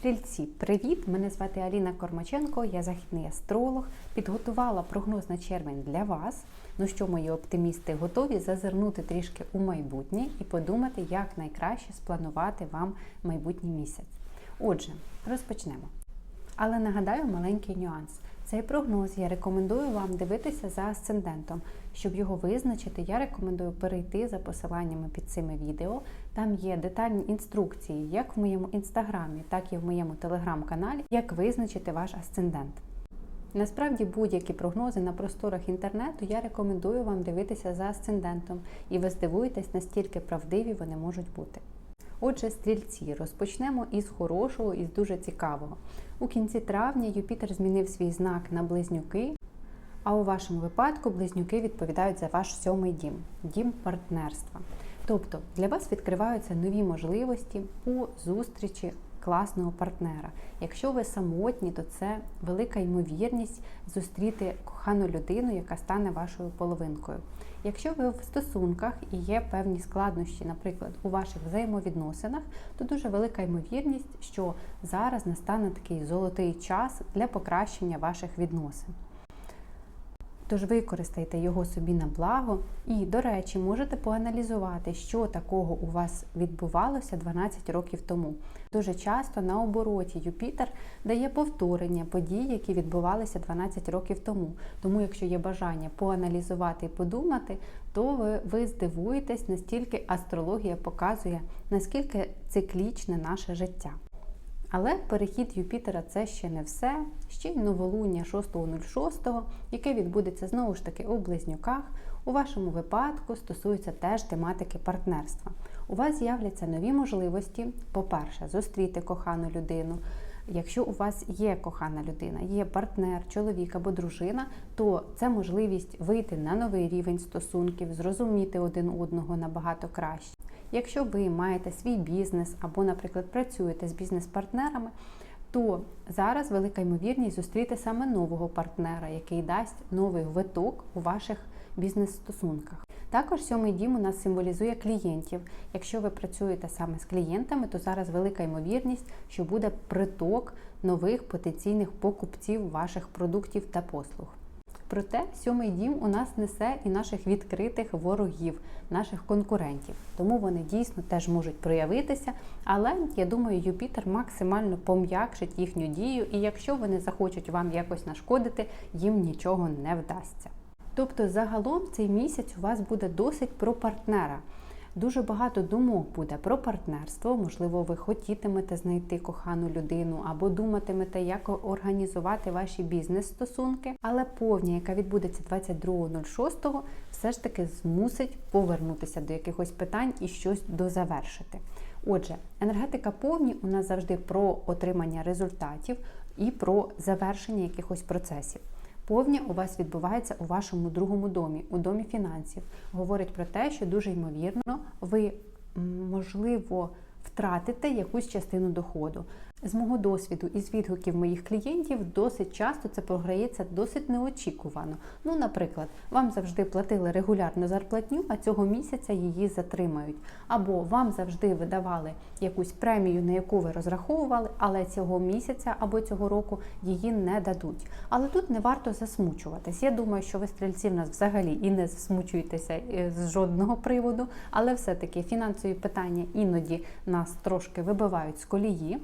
Стрільці, привіт! Мене звати Аліна Кормаченко, я західний астролог. Підготувала прогноз на червень для вас. Ну що, мої оптимісти, готові зазирнути трішки у майбутнє і подумати, як найкраще спланувати вам майбутній місяць. Отже, розпочнемо. Але нагадаю маленький нюанс. Цей прогноз я рекомендую вам дивитися за асцендентом. Щоб його визначити, я рекомендую перейти за посиланнями під цими відео. Там є детальні інструкції, як в моєму інстаграмі, так і в моєму телеграм-каналі, як визначити ваш асцендент. Насправді будь-які прогнози на просторах інтернету я рекомендую вам дивитися за асцендентом, і ви здивуєтесь, настільки правдиві вони можуть бути. Отже, стрільці, розпочнемо із хорошого і з дуже цікавого. У кінці травня Юпітер змінив свій знак на близнюки, а у вашому випадку близнюки відповідають за ваш сьомий дім дім партнерства. Тобто для вас відкриваються нові можливості у зустрічі класного партнера. Якщо ви самотні, то це велика ймовірність зустріти кохану людину, яка стане вашою половинкою. Якщо ви в стосунках і є певні складнощі, наприклад, у ваших взаємовідносинах, то дуже велика ймовірність, що зараз настане такий золотий час для покращення ваших відносин. Тож використайте його собі на благо і, до речі, можете поаналізувати, що такого у вас відбувалося 12 років тому. Дуже часто на обороті Юпітер дає повторення подій, які відбувалися 12 років тому. Тому, якщо є бажання поаналізувати і подумати, то ви, ви здивуєтесь, настільки астрологія показує, наскільки циклічне наше життя. Але перехід Юпітера це ще не все. Ще й новолуння 6.06, яке відбудеться знову ж таки у близнюках. У вашому випадку стосується теж тематики партнерства. У вас з'являться нові можливості, по-перше, зустріти кохану людину. Якщо у вас є кохана людина, є партнер, чоловік або дружина, то це можливість вийти на новий рівень стосунків, зрозуміти один одного набагато краще. Якщо ви маєте свій бізнес або, наприклад, працюєте з бізнес-партнерами, то зараз велика ймовірність зустріти саме нового партнера, який дасть новий виток у ваших бізнес-стосунках. Також сьомий дім у нас символізує клієнтів. Якщо ви працюєте саме з клієнтами, то зараз велика ймовірність, що буде приток нових потенційних покупців ваших продуктів та послуг. Проте сьомий дім у нас несе і наших відкритих ворогів, наших конкурентів. Тому вони дійсно теж можуть проявитися. Але я думаю, Юпітер максимально пом'якшить їхню дію, і якщо вони захочуть вам якось нашкодити, їм нічого не вдасться. Тобто, загалом цей місяць у вас буде досить про партнера. Дуже багато думок буде про партнерство. Можливо, ви хотітимете знайти кохану людину або думатимете, як організувати ваші бізнес-стосунки. Але повня, яка відбудеться 22.06, все ж таки змусить повернутися до якихось питань і щось дозавершити. Отже, енергетика повні у нас завжди про отримання результатів і про завершення якихось процесів. Повня у вас відбувається у вашому другому домі, у домі фінансів. Говорить про те, що дуже ймовірно ви, можливо, втратите якусь частину доходу. З мого досвіду і з відгуків моїх клієнтів досить часто це програється досить неочікувано. Ну, наприклад, вам завжди платили регулярну зарплатню, а цього місяця її затримають. Або вам завжди видавали якусь премію, на яку ви розраховували, але цього місяця або цього року її не дадуть. Але тут не варто засмучуватись. Я думаю, що ви стрільці в нас взагалі і не засмучуєтеся е, з жодного приводу, але все-таки фінансові питання іноді нас трошки вибивають з колії.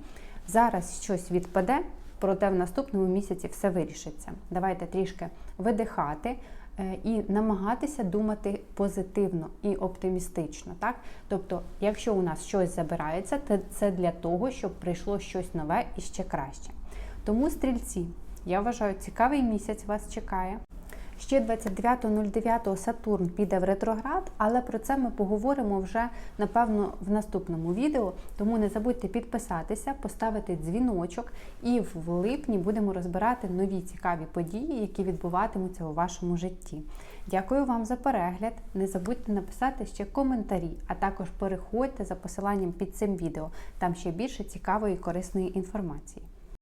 Зараз щось відпаде, проте в наступному місяці все вирішиться. Давайте трішки видихати е, і намагатися думати позитивно і оптимістично. Так? Тобто, якщо у нас щось забирається, то це для того, щоб прийшло щось нове і ще краще. Тому стрільці, я вважаю, цікавий місяць вас чекає. Ще 29.09 Сатурн піде в ретроград, але про це ми поговоримо вже напевно в наступному відео. Тому не забудьте підписатися, поставити дзвіночок, і в липні будемо розбирати нові цікаві події, які відбуватимуться у вашому житті. Дякую вам за перегляд. Не забудьте написати ще коментарі, а також переходьте за посиланням під цим відео. Там ще більше цікавої і корисної інформації.